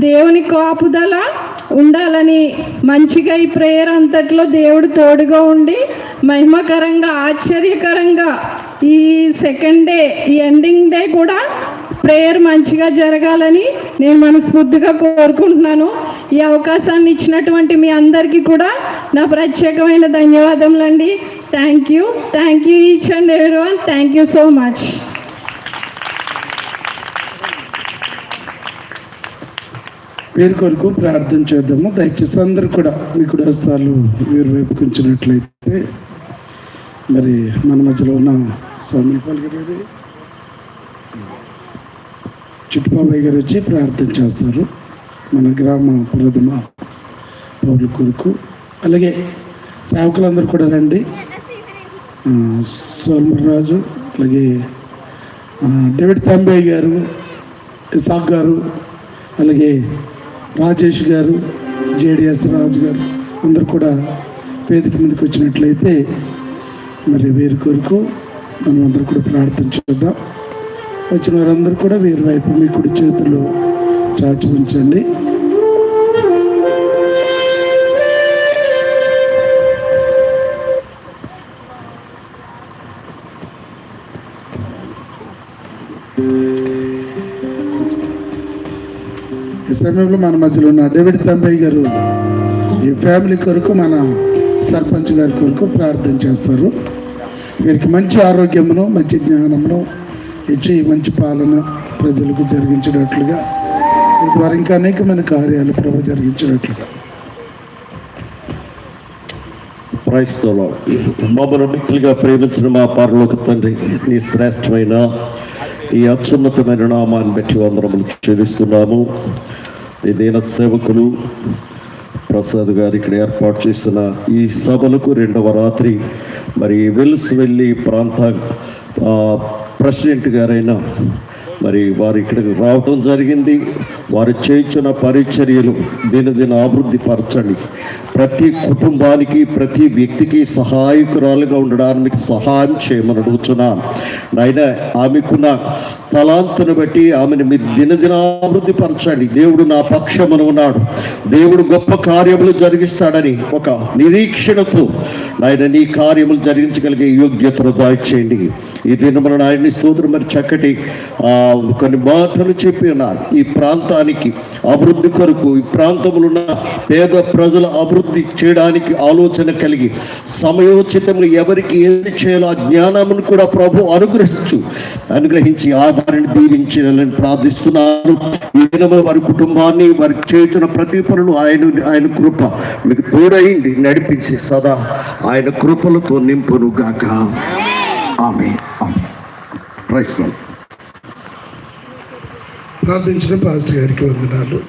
దేవుని కాపుదల ఉండాలని మంచిగా ఈ ప్రేయర్ అంతట్లో దేవుడు తోడుగా ఉండి మహిమకరంగా ఆశ్చర్యకరంగా ఈ సెకండ్ డే ఈ ఎండింగ్ డే కూడా ప్రేయర్ మంచిగా జరగాలని నేను మనస్ఫూర్తిగా కోరుకుంటున్నాను. ఈ అవకాశాన్ని ఇచ్చినటువంటి మీ అందరికీ కూడా నా ప్రత్యేకమైన ధన్యవాదములండి. Thank you thank you each and every one thank you so much పేరు కొరకు ప్రార్థన చేద్దాము. దయచేసి అందరూ కూడా మీ కుడస్థాలు మీరు వైపుకి ఉంచినట్లయితే మరి మన మధ్యలో ఉన్న స్వామి గారు చుట్టుబాబాయ్ గారు వచ్చి ప్రార్థన చేస్తారు. మన గ్రామ ప్రథమ పౌరుల కొరకు. అలాగే సేవకులందరూ కూడా రండి. సోమరాజు అలాగే డేవిడ్ తంబయ్య గారు ఇసాక్ గారు అలాగే రాజేష్ గారు జేడిఎస్ రాజు గారు అందరు కూడా పేదిక మీదకి వచ్చినట్లయితే మరి వీరి కొరకు మనం అందరూ కూడా ప్రార్థన చేద్దాం. వచ్చిన వారందరూ కూడా వీరి వైపు మీ కుడి చేతులు చాచి ఉంచండి. ఈ సమయంలో మన మధ్యలో ఉన్న డేవిడ్ తంబయ్య గారు ఈ ఫ్యామిలీ కొరకు మన సర్పంచ్ గారి కొరకు ప్రార్థన చేస్తారు. వీరికి మంచి ఆరోగ్యమును మంచి జ్ఞానమును ఇచ్చి మంచి పాలన ప్రజలకు జరిగించినట్లుగా వీరి ఇంకా అనేకమైన కార్యాలు ప్రభు జరిగించినట్లుగా. క్రైస్తవులు మమ్మల్ని మిక్కిలిగా ప్రేమించిన మా పరలోక తండ్రి నీ శ్రేష్టమైన ఈ అత్యున్నతమైన నామాన్ని బట్టి వందరములు చెల్లిస్తున్నాము. ఈ దీన సేవకులు ప్రసాద్ గారు ఇక్కడ ఏర్పాటు చేసిన ఈ సభలకు రెండవ రాత్రి మరి వెల్స్ వెళ్ళి ప్రాంత ప్రెసిడెంట్ గారైన మరి వారు ఇక్కడికి రావటం జరిగింది. వారు చేయించిన పరిచర్యలు దినదిన అభివృద్ధి పరచండి. ప్రతి కుటుంబానికి ప్రతి వ్యక్తికి సహాయకురాలుగా ఉండడానికి సహాయం చేయమని అడుగుతున్నాను నాయన ఆమెకున్న తలాంతును బట్టి ఆమెను మీరు దినదినాభివృద్ధి పరచండి. దేవుడు నా పక్షమును ఉన్నాడు. దేవుడు గొప్ప కార్యములు జరిగిస్తాడని ఒక నిరీక్షణతో నాయన నీ కార్యములు జరిగించగలిగే యోగ్యతను దాయిచేయండి ఈ దినమున నాయన స్తోత్రం మరి చక్కటి ఆ, కొన్ని మాటలు చెప్పి ఉన్నారు. ఈ ప్రాంతానికి అభివృద్ధి కొరకు ఈ ప్రాంతంలో ఉన్న పేద ప్రజల అభివృద్ధి చేయడానికి ఆలోచన కలిగి సమయోచితంగా ఎవరికి ఏది చేయాలో ఆ జ్ఞానమును కూడా ప్రభు అనుగ్రహించు. అనుగ్రహించి ఆధారాన్ని దీవించాలని ప్రార్థిస్తున్నాను. వారి కుటుంబాన్ని వారికి చేసిన ప్రతి పనులు ఆయన ఆయన కృప మీకు తోడైంది నడిపించి సదా ఆయన కృపలతో నింపును గాక. ఆమె ఆమె Praise ప్రార్థించిన పాస్టర్ గారికి వందనాలు.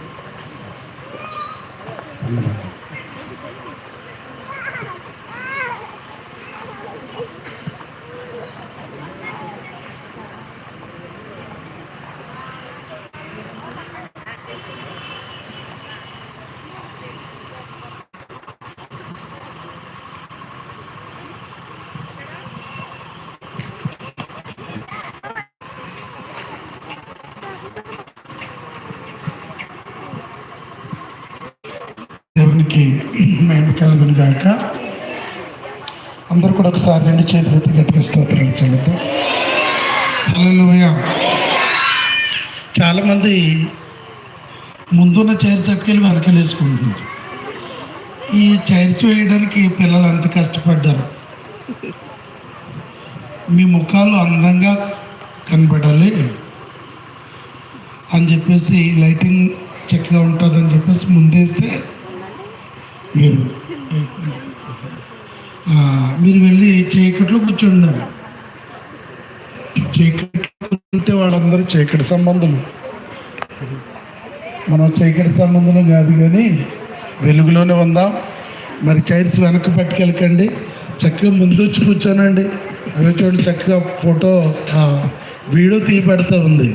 దేవునికి మేము కలుగును గాక. అందరూ కూడా ఒకసారి రెండు చేతులు ఎత్తి గట్టిగా స్తోత్రం చెల్లిద్దాం. చాలామంది ముందున్న చైర్స్ అక్కలు వెనకలేసుకుంటున్నారు ఈ చైర్స్ వేయడానికి పిల్లలు అంత కష్టపడ్డారు. మీ ముఖాలు అందంగా కనబడాలి అని చెప్పేసి లైటింగ్ చక్కగా ఉంటుందని చెప్పేసి ముందేస్తే మీరు. మీరు వెళ్ళి చీకట్లో కూర్చున్నారు చీకట్లో కూర్చుంటే వాళ్ళందరూ చీకటి సంబంధులు. మనం చీకటి సంబంధులు కాదు కానీ వెలుగులోనే ఉందాం. మరి చైర్స్ వెనక్కి పట్టుకెళ్ళకండి. చక్కగా ముందు వచ్చి కూర్చోనండి. అవి చూడండి చక్కగా ఫోటో వీడియో తీయబడతా ఉంది.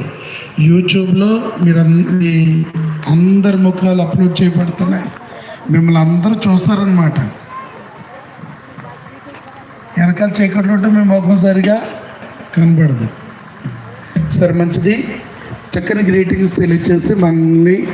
యూట్యూబ్లో మీరు మీ అందరి ముఖాలు అప్లోడ్ చేయబడుతున్నాయి. మిమ్మల్ని అందరూ చూస్తారనమాట వెనకాల చీకట్లు ఉంటే మీ ముఖం సరిగా కనబడదు. సరే మంచిది. చక్కని గ్రీటింగ్స్ తెలియచేసి మనల్ని